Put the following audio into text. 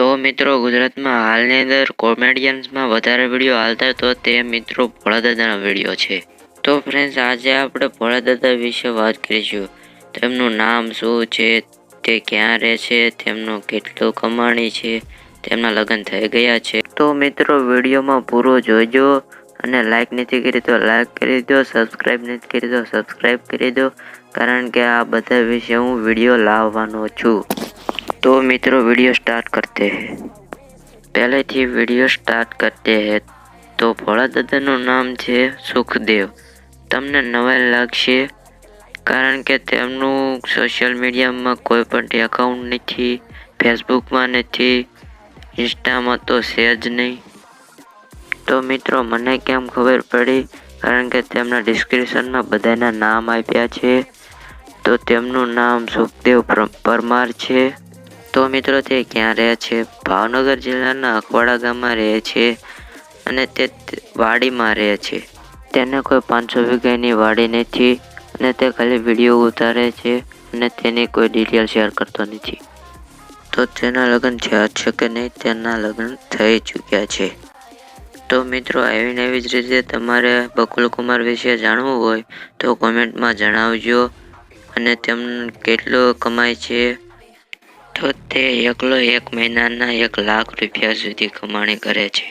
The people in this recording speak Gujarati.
તો મિત્રો ગુજરાતમાં હાલની અંદર કોમેડિયન્સમાં વધારે વીડિયો હાલતા તો તે મિત્રો ભોળાદાદાના વીડિયો છે. તો ફ્રેન્ડ્સ આજે આપણે ભોળાદાદા વિશે વાત કરીશું. તેમનું નામ શું છે? તે ક્યાં રહે છે? તેમનું કેટલું કમાણી છે? તેમના લગ્ન થઈ ગયા છે. તો મિત્રો વિડીયોમાં પૂરો જોજો અને લાઇક નથી કરી તો લાઇક કરી દો સબસ્ક્રાઈબ નથી કરી તો સબસ્ક્રાઈબ કરી દો. કારણ કે આ બધા વિશે હું વીડિયો લાવવાનો છું. तो मित्रों वीडियो स्टार्ट करते हैं પહેલેથી વિડીયો સ્ટાર્ટ કરતે હે તો ભોળા દાદાનું નામ છે સુખદેવ તમને નવાઈ લાગશે કારણ કે તેમનું સોશિયલ મીડિયામાં કોઈ પણ એકાઉન્ટ નથી ફેસબુકમાં નથી ઇન્સ્ટામાં તો છે જ નહીં તો મિત્રો મને કેમ ખબર પડી કારણ કે તેમના ડિસ્ક્રિપ્શનમાં બધાના નામ આપ્યા છે તો તેમનું નામ સુખદેવ પર- પરમાર છે તો મિત્રો તે ક્યાં રહે છે? ભાવનગર જિલ્લાના અખવાડા ગામમાં રહે છે અને તે વાડીમાં રહે છે. તેને કોઈ પાંચસો વીઘાની વાડી નથી અને તે ખાલી વીડિયો ઉતારે છે અને તેની કોઈ ડિટેલ શેર કરતો નથી. તો તેના લગ્ન થયા છે કે નહીં? તેના લગ્ન થઈ ચૂક્યા છે. તો મિત્રો આવી એવી જ રીતે તમારે બકુલ કુમાર વિશે જાણવું હોય તો કોમેન્ટમાં જણાવજો અને તેમ કેટલું કમાય છે તો તે એકલો એક મહિનાના એક લાખ રૂપિયા સુધી કમાણી કરે છે.